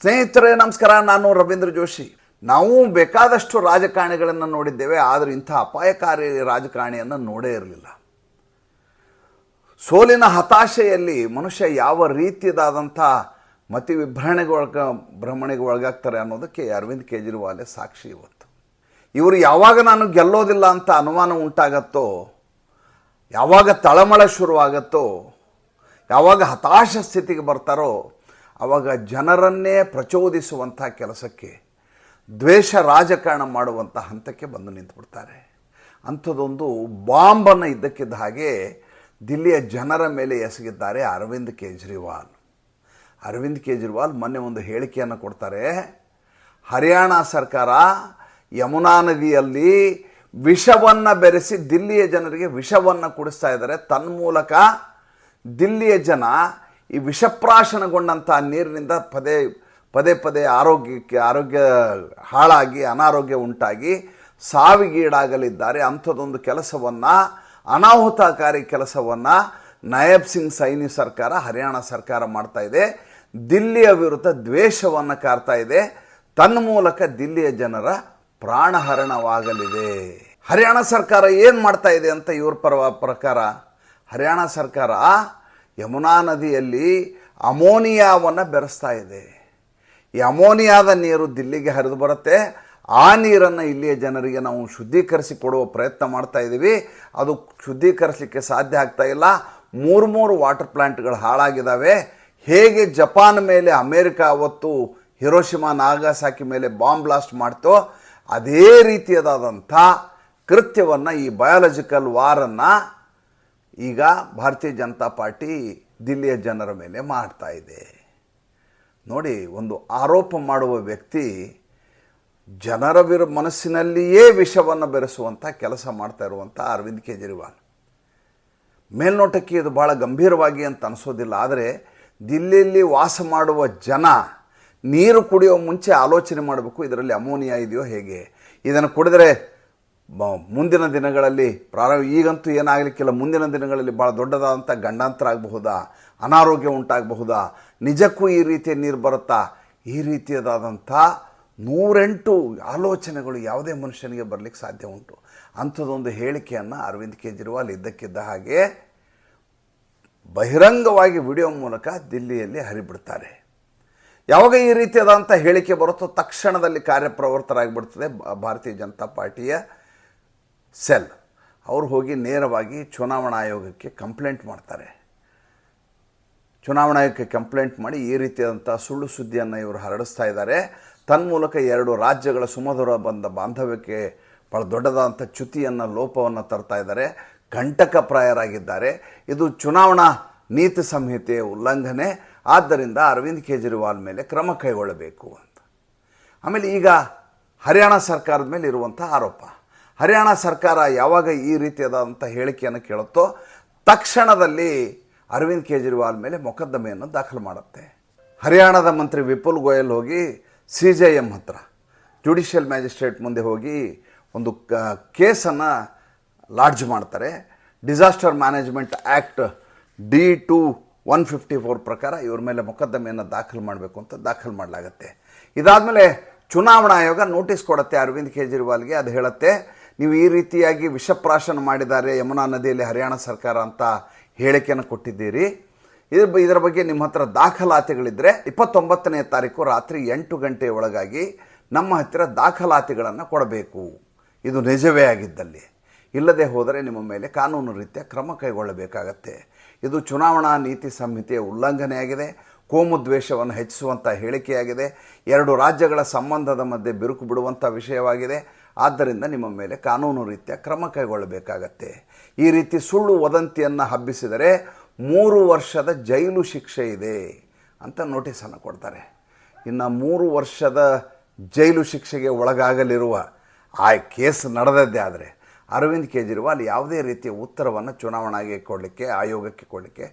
ಸ್ನೇಹಿತರೇ, ನಮಸ್ಕಾರ. ನಾನು ರವೀಂದ್ರ ಜೋಶಿ. ನಾವು ಬೇಕಾದಷ್ಟು ರಾಜಕಾರಣಿಗಳನ್ನು ನೋಡಿದ್ದೇವೆ, ಆದರೆ ಇಂಥ ಅಪಾಯಕಾರಿ ರಾಜಕಾರಣಿಯನ್ನು ನೋಡೇ ಇರಲಿಲ್ಲ. ಸೋಲಿನ ಹತಾಶೆಯಲ್ಲಿ ಮನುಷ್ಯ ಯಾವ ರೀತಿಯದಾದಂಥ ಮತಿ ವಿಭ್ರಣೆಗೊಳಗ ಭ್ರಮಣೆಗೆ ಒಳಗಾಗ್ತಾರೆ ಅನ್ನೋದಕ್ಕೆ ಅರವಿಂದ್ ಕೇಜ್ರಿವಾಲೆ ಸಾಕ್ಷಿ ಇವತ್ತು. ಇವರು ಯಾವಾಗ ನಾನು ಗೆಲ್ಲೋದಿಲ್ಲ ಅಂತ ಅನುಮಾನ ಉಂಟಾಗತ್ತೋ, ಯಾವಾಗ ತಳಮಳ ಶುರುವಾಗತ್ತೋ, ಯಾವಾಗ ಹತಾಶ ಸ್ಥಿತಿಗೆ ಬರ್ತಾರೋ ಆವಾಗ ಜನರನ್ನೇ ಪ್ರಚೋದಿಸುವಂಥ ಕೆಲಸಕ್ಕೆ ದ್ವೇಷ ರಾಜಕಾರಣ ಮಾಡುವಂಥ ಹಂತಕ್ಕೆ ಬಂದು ನಿಂತುಬಿಡ್ತಾರೆ. ಅಂಥದ್ದೊಂದು ಬಾಂಬನ್ನು ಇದ್ದಕ್ಕಿದ್ದ ಹಾಗೆ ದಿಲ್ಲಿಯ ಜನರ ಮೇಲೆ ಎಸಗಿದ್ದಾರೆ ಅರವಿಂದ್ ಕೇಜ್ರಿವಾಲ್. ಅರವಿಂದ್ ಕೇಜ್ರಿವಾಲ್ ಮೊನ್ನೆ ಒಂದು ಹೇಳಿಕೆಯನ್ನು ಕೊಡ್ತಾರೆ, ಹರಿಯಾಣ ಸರ್ಕಾರ ಯಮುನಾ ನದಿಯಲ್ಲಿ ವಿಷವನ್ನು ಬೆರೆಸಿ ದಿಲ್ಲಿಯ ಜನರಿಗೆ ವಿಷವನ್ನು ಕುಡಿಸ್ತಾ ಇದ್ದಾರೆ. ತನ್ಮೂಲಕ ದಿಲ್ಲಿಯ ಜನ ಈ ವಿಷಪ್ರಾಶನಗೊಂಡಂಥ ನೀರಿನಿಂದ ಪದೇ ಪದೇ ಪದೇ ಆರೋಗ್ಯಕ್ಕೆ, ಆರೋಗ್ಯ ಹಾಳಾಗಿ, ಅನಾರೋಗ್ಯ ಉಂಟಾಗಿ ಸಾವಿಗೀಡಾಗಲಿದ್ದಾರೆ. ಅಂಥದ್ದೊಂದು ಕೆಲಸವನ್ನು, ಅನಾಹುತಕಾರಿ ಕೆಲಸವನ್ನು ನಯಬ್ ಸಿಂಗ್ ಸೈನಿ ಸರ್ಕಾರ, ಹರಿಯಾಣ ಸರ್ಕಾರ ಮಾಡ್ತಾ ಇದೆ. ದಿಲ್ಲಿಯ ವಿರುದ್ಧ ದ್ವೇಷವನ್ನು ಕಾರ್ತಾ ಇದೆ. ತನ್ಮೂಲಕ ದಿಲ್ಲಿಯ ಜನರ ಪ್ರಾಣಹರಣವಾಗಲಿದೆ. ಹರಿಯಾಣ ಸರ್ಕಾರ ಏನು ಮಾಡ್ತಾ ಇದೆ ಅಂತ ಇವ್ರ ಪರವ ಪ್ರಕಾರ, ಹರಿಯಾಣ ಸರ್ಕಾರ ಯಮುನಾ ನದಿಯಲ್ಲಿ ಅಮೋನಿಯಾವನ್ನು ಬೆರೆಸ್ತಾ ಇದೆ. ಈ ಅಮೋನಿಯಾದ ನೀರು ದಿಲ್ಲಿಗೆ ಹರಿದು ಬರುತ್ತೆ. ಆ ನೀರನ್ನು ಇಲ್ಲಿಯ ಜನರಿಗೆ ನಾವು ಶುದ್ಧೀಕರಿಸಿ ಕೊಡುವ ಪ್ರಯತ್ನ ಮಾಡ್ತಾ ಇದ್ದೀವಿ. ಅದು ಶುದ್ಧೀಕರಿಸಲಿಕ್ಕೆ ಸಾಧ್ಯ ಆಗ್ತಾ ಇಲ್ಲ. ಮೂರು ಮೂರು ವಾಟರ್ ಪ್ಲ್ಯಾಂಟ್ಗಳು ಹಾಳಾಗಿದ್ದಾವೆ. ಹೇಗೆ ಜಪಾನ್ ಮೇಲೆ ಅಮೇರಿಕ ಅವತ್ತು ಹಿರೋಶಿಮಾ, ನಾಗಾಸಾಕಿ ಮೇಲೆ ಬಾಂಬ್ ಬ್ಲಾಸ್ಟ್ ಮಾಡ್ತೋ, ಅದೇ ರೀತಿಯದಾದಂಥ ಕೃತ್ಯವನ್ನು ಈ ಬಯಾಲಜಿಕಲ್ ವಾರನ್ನು ಈಗ ಭಾರತೀಯ ಜನತಾ ಪಾರ್ಟಿ ದಿಲ್ಲಿಯ ಜನರ ಮೇಲೆ ಮಾಡ್ತಾ ಇದೆ. ನೋಡಿ, ಒಂದು ಆರೋಪ ಮಾಡುವ ವ್ಯಕ್ತಿ ಜನರ ವಿರು, ಮನಸ್ಸಿನಲ್ಲಿಯೇ ವಿಷವನ್ನು ಬೆರೆಸುವಂಥ ಕೆಲಸ ಮಾಡ್ತಾ ಇರುವಂಥ ಅರವಿಂದ್ ಕೇಜ್ರಿವಾಲ್. ಮೇಲ್ನೋಟಕ್ಕೆ ಇದು ಭಾಳ ಗಂಭೀರವಾಗಿ ಅಂತ ಅನಿಸೋದಿಲ್ಲ, ಆದರೆ ದಿಲ್ಲಿಯಲ್ಲಿ ವಾಸ ಮಾಡುವ ಜನ ನೀರು ಕುಡಿಯೋ ಮುಂಚೆ ಆಲೋಚನೆ ಮಾಡಬೇಕು, ಇದರಲ್ಲಿ ಅಮೋನಿಯಾ ಇದೆಯೋ ಹೇಗೆ? ಇದನ್ನು ಕುಡಿದರೆ ಮುಂದಿನ ದಿನಗಳಲ್ಲಿ, ಪ್ರಾರಂಭ, ಈಗಂತೂ ಏನಾಗಲಿಕ್ಕಿಲ್ಲ ಮುಂದಿನ ದಿನಗಳಲ್ಲಿ ಭಾಳ ದೊಡ್ಡದಾದಂಥ ಗಂಡಾಂತರ ಆಗಬಹುದಾ? ಅನಾರೋಗ್ಯ ಉಂಟಾಗಬಹುದಾ? ನಿಜಕ್ಕೂ ಈ ರೀತಿಯ ನೀರು ಬರುತ್ತಾ? ಈ ರೀತಿಯದಾದಂಥ ನೂರೆಂಟು ಆಲೋಚನೆಗಳು ಯಾವುದೇ ಮನುಷ್ಯನಿಗೆ ಬರಲಿಕ್ಕೆ ಸಾಧ್ಯ ಉಂಟು. ಅಂಥದ್ದೊಂದು ಹೇಳಿಕೆಯನ್ನು ಅರವಿಂದ್ ಕೇಜ್ರಿವಾಲ್ ಇದ್ದಕ್ಕಿದ್ದ ಹಾಗೆ ಬಹಿರಂಗವಾಗಿ ವಿಡಿಯೋ ಮೂಲಕ ದಿಲ್ಲಿಯಲ್ಲಿ ಹರಿಬಿಡ್ತಾರೆ. ಯಾವಾಗ ಈ ರೀತಿಯಾದಂಥ ಹೇಳಿಕೆ ಬರುತ್ತೋ ತಕ್ಷಣದಲ್ಲಿ ಕಾರ್ಯಪ್ರವೃತ್ತರಾಗಿಬಿಡ್ತದೆ ಭಾರತೀಯ ಜನತಾ ಪಾರ್ಟಿಯ ಸೆಲ್. ಅವರು ಹೋಗಿ ನೇರವಾಗಿ ಚುನಾವಣಾ ಆಯೋಗಕ್ಕೆ ಕಂಪ್ಲೇಂಟ್ ಮಾಡ್ತಾರೆ. ಚುನಾವಣಾ ಆಯೋಗಕ್ಕೆ ಕಂಪ್ಲೇಂಟ್ ಮಾಡಿ ಈ ರೀತಿಯಾದಂಥ ಸುಳ್ಳು ಸುದ್ದಿಯನ್ನು ಇವರು ಹರಡಿಸ್ತಾ ಇದ್ದಾರೆ. ತನ್ಮೂಲಕ ಎರಡು ರಾಜ್ಯಗಳ ಸುಮಧುರ ಬಂದ ಬಾಂಧವ್ಯಕ್ಕೆ ಭಾಳ ದೊಡ್ಡದಾದಂಥ ಚ್ಯುತಿಯನ್ನು, ಲೋಪವನ್ನು ತರ್ತಾ ಇದ್ದಾರೆ. ಕಂಟಕಪ್ರಾಯರಾಗಿದ್ದಾರೆ ಇದು ಚುನಾವಣಾ ನೀತಿ ಸಂಹಿತೆಯ ಉಲ್ಲಂಘನೆ. ಆದ್ದರಿಂದ ಅರವಿಂದ್ ಕೇಜ್ರಿವಾಲ್ ಮೇಲೆ ಕ್ರಮ ಕೈಗೊಳ್ಳಬೇಕು ಅಂತ. ಆಮೇಲೆ ಈಗ ಹರಿಯಾಣ ಸರ್ಕಾರದ ಮೇಲೆ ಇರುವಂಥ ಆರೋಪ. ಹರಿಯಾಣ ಸರ್ಕಾರ ಯಾವಾಗ ಈ ರೀತಿಯಾದಂಥ ಹೇಳಿಕೆಯನ್ನು ಕೇಳುತ್ತೋ, ತಕ್ಷಣದಲ್ಲಿ ಅರವಿಂದ್ ಕೇಜ್ರಿವಾಲ್ ಮೇಲೆ ಮೊಕದ್ದಮೆಯನ್ನು ದಾಖಲು ಮಾಡುತ್ತೆ. ಹರಿಯಾಣದ ಮಂತ್ರಿ ವಿಪುಲ್ ಗೋಯಲ್ ಹೋಗಿ ಸಿ ಜೆ ಎಂ ಹತ್ರ ಜುಡಿಷಿಯಲ್ ಮ್ಯಾಜಿಸ್ಟ್ರೇಟ್ ಮುಂದೆ ಹೋಗಿ ಒಂದು ಕ, ಕೇಸನ್ನು ಲಾಡ್ಜ್ ಮಾಡ್ತಾರೆ. Disaster management act D two one fifty four ಪ್ರಕಾರ ಇವ್ರ ಮೇಲೆ ಮೊಕದ್ದಮೆಯನ್ನು ದಾಖಲು ಮಾಡಬೇಕು ಅಂತ ದಾಖಲು ಮಾಡಲಾಗತ್ತೆ. ಇದಾದಮೇಲೆ ಚುನಾವಣಾ ಆಯೋಗ ನೋಟಿಸ್ ಕೊಡುತ್ತೆ ಅರವಿಂದ್ ಕೇಜ್ರಿವಾಲ್ಗೆ, ಅದು ಹೇಳುತ್ತೆ ನೀವು ಈ ರೀತಿಯಾಗಿ ವಿಷಪ್ರಾಶನ ಮಾಡಿದ್ದಾರೆ ಯಮುನಾ ನದಿಯಲ್ಲಿ ಹರಿಯಾಣ ಸರ್ಕಾರ ಅಂತ ಹೇಳಿಕೆಯನ್ನು ಕೊಟ್ಟಿದ್ದೀರಿ. ಇದ್ರ ಇದರ ಬಗ್ಗೆ ನಿಮ್ಮ ಹತ್ರ ದಾಖಲಾತಿಗಳಿದ್ದರೆ ಇಪ್ಪತ್ತೊಂಬತ್ತನೇ ತಾರೀಕು ರಾತ್ರಿ ಎಂಟು ಗಂಟೆಯ ಒಳಗಾಗಿ ನಮ್ಮ ಹತ್ತಿರ ದಾಖಲಾತಿಗಳನ್ನು ಕೊಡಬೇಕು. ಇದು ನಿಜವೇ ಆಗಿದ್ದಲ್ಲಿ. ಇಲ್ಲದೆ ಹೋದರೆ ನಿಮ್ಮ ಮೇಲೆ ಕಾನೂನು ರೀತಿಯ ಕ್ರಮ ಕೈಗೊಳ್ಳಬೇಕಾಗತ್ತೆ. ಇದು ಚುನಾವಣಾ ನೀತಿ ಸಂಹಿತೆಯ ಉಲ್ಲಂಘನೆಯಾಗಿದೆ ಕೋಮು ದ್ವೇಷವನ್ನು ಹೆಚ್ಚಿಸುವಂಥ ಹೇಳಿಕೆಯಾಗಿದೆ. ಎರಡು ರಾಜ್ಯಗಳ ಸಂಬಂಧದ ಮಧ್ಯೆ ಬಿರುಕು ಬಿಡುವಂಥ ವಿಷಯವಾಗಿದೆ. ಆದ್ದರಿಂದ ನಿಮ್ಮ ಮೇಲೆ ಕಾನೂನು ರೀತಿಯ ಕ್ರಮ ಕೈಗೊಳ್ಳಬೇಕಾಗತ್ತೆ. ಈ ರೀತಿ ಸುಳ್ಳು ವದಂತಿಯನ್ನು ಹಬ್ಬಿಸಿದರೆ ಮೂರು ವರ್ಷದ ಜೈಲು ಶಿಕ್ಷೆ ಇದೆ ಅಂತ ನೋಟಿಸನ್ನು ಕೊಡ್ತಾರೆ. ಇನ್ನು ಮೂರು ವರ್ಷದ ಜೈಲು ಶಿಕ್ಷೆಗೆ ಒಳಗಾಗಲಿರುವ ಆ ಕೇಸ್ ನಡೆದದ್ದೇ ಆದರೆ ಅರವಿಂದ್ ಕೇಜ್ರಿವಾಲ್ ಯಾವುದೇ ರೀತಿಯ ಉತ್ತರವನ್ನು ಚುನಾವಣೆಗೆ ಕೊಡಲಿಕ್ಕೆ, ಆಯೋಗಕ್ಕೆ ಕೊಡಲಿಕ್ಕೆ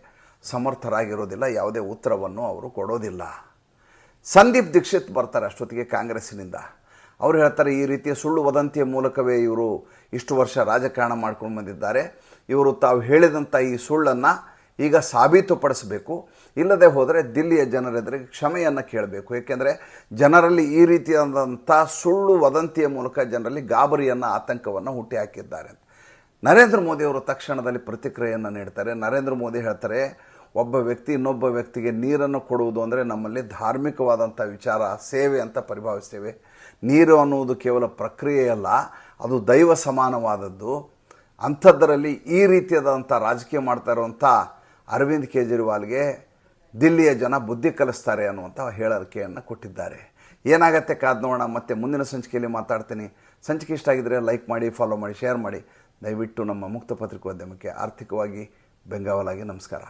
ಸಮರ್ಥರಾಗಿರೋದಿಲ್ಲ. ಯಾವುದೇ ಉತ್ತರವನ್ನು ಅವರು ಕೊಡೋದಿಲ್ಲ. ಸಂದೀಪ್ ದೀಕ್ಷಿತ್ ಬರ್ತಾರೆ ಅಷ್ಟೊತ್ತಿಗೆ ಕಾಂಗ್ರೆಸ್ಸಿನಿಂದ. ಅವ್ರು ಹೇಳ್ತಾರೆ, ಈ ರೀತಿಯ ಸುಳ್ಳು ವದಂತಿಯ ಮೂಲಕವೇ ಇವರು ಇಷ್ಟು ವರ್ಷ ರಾಜಕಾರಣ ಮಾಡ್ಕೊಂಡು ಬಂದಿದ್ದಾರೆ. ಇವರು ತಾವು ಹೇಳಿದಂಥ ಈ ಸುಳ್ಳನ್ನು ಈಗ ಸಾಬೀತುಪಡಿಸಬೇಕು. ಇಲ್ಲದೆ ಹೋದರೆ ದಿಲ್ಲಿಯ ಜನರೆದುರಿಗೆ ಕ್ಷಮೆಯನ್ನು ಕೇಳಬೇಕು. ಏಕೆಂದರೆ ಜನರಲ್ಲಿ ಈ ರೀತಿಯಾದಂಥ ಸುಳ್ಳು ವದಂತಿಯ ಮೂಲಕ ಜನರಲ್ಲಿ ಗಾಬರಿಯನ್ನು, ಆತಂಕವನ್ನು ಹುಟ್ಟಿ ಹಾಕಿದ್ದಾರೆ ನರೇಂದ್ರ ಮೋದಿಯವರು ತಕ್ಷಣದಲ್ಲಿ ಪ್ರತಿಕ್ರಿಯೆಯನ್ನು ನೀಡ್ತಾರೆ. ನರೇಂದ್ರ ಮೋದಿ ಹೇಳ್ತಾರೆ ಒಬ್ಬ ವ್ಯಕ್ತಿ ಇನ್ನೊಬ್ಬ ವ್ಯಕ್ತಿಗೆ ನೀರನ್ನು ಕೊಡುವುದು ಅಂದರೆ ನಮ್ಮಲ್ಲಿ ಧಾರ್ಮಿಕವಾದಂಥ ವಿಚಾರ, ಸೇವೆ ಅಂತ ಪರಿಭಾವಿಸ್ತೇವೆ. ನೀರು ಅನ್ನುವುದು ಕೇವಲ ಪ್ರಕ್ರಿಯೆಯಲ್ಲ, ಅದು ದೈವ ಸಮಾನವಾದದ್ದು. ಅಂಥದ್ದರಲ್ಲಿ ಈ ರೀತಿಯಾದಂಥ ರಾಜಕೀಯ ಮಾಡ್ತಾ ಇರುವಂಥ ಅರವಿಂದ್ ಕೇಜ್ರಿವಾಲ್ಗೆ ದಿಲ್ಲಿಯ ಜನ ಬುದ್ಧಿ ಕಲಿಸ್ತಾರೆ ಅನ್ನುವಂಥ ಹೇಳಿಕೆಯನ್ನು ಕೊಟ್ಟಿದ್ದಾರೆ. ಏನಾಗತ್ತೆ ಕಾದ್ ನೋಡೋಣ, ಮತ್ತೆ ಮುಂದಿನ ಸಂಚಿಕೆಯಲ್ಲಿ ಮಾತಾಡ್ತೀನಿ. ಸಂಚಿಕೆ ಇಷ್ಟ ಆಗಿದ್ದರೆ ಲೈಕ್ ಮಾಡಿ, ಫಾಲೋ ಮಾಡಿ, ಶೇರ್ ಮಾಡಿ. ದಯವಿಟ್ಟು ನಮ್ಮ ಮುಕ್ತ ಪತ್ರಿಕೋದ್ಯಮಕ್ಕೆ ಆರ್ಥಿಕವಾಗಿ ಬೆಂಗಾವಲಾಗಿ ನಮಸ್ಕಾರ.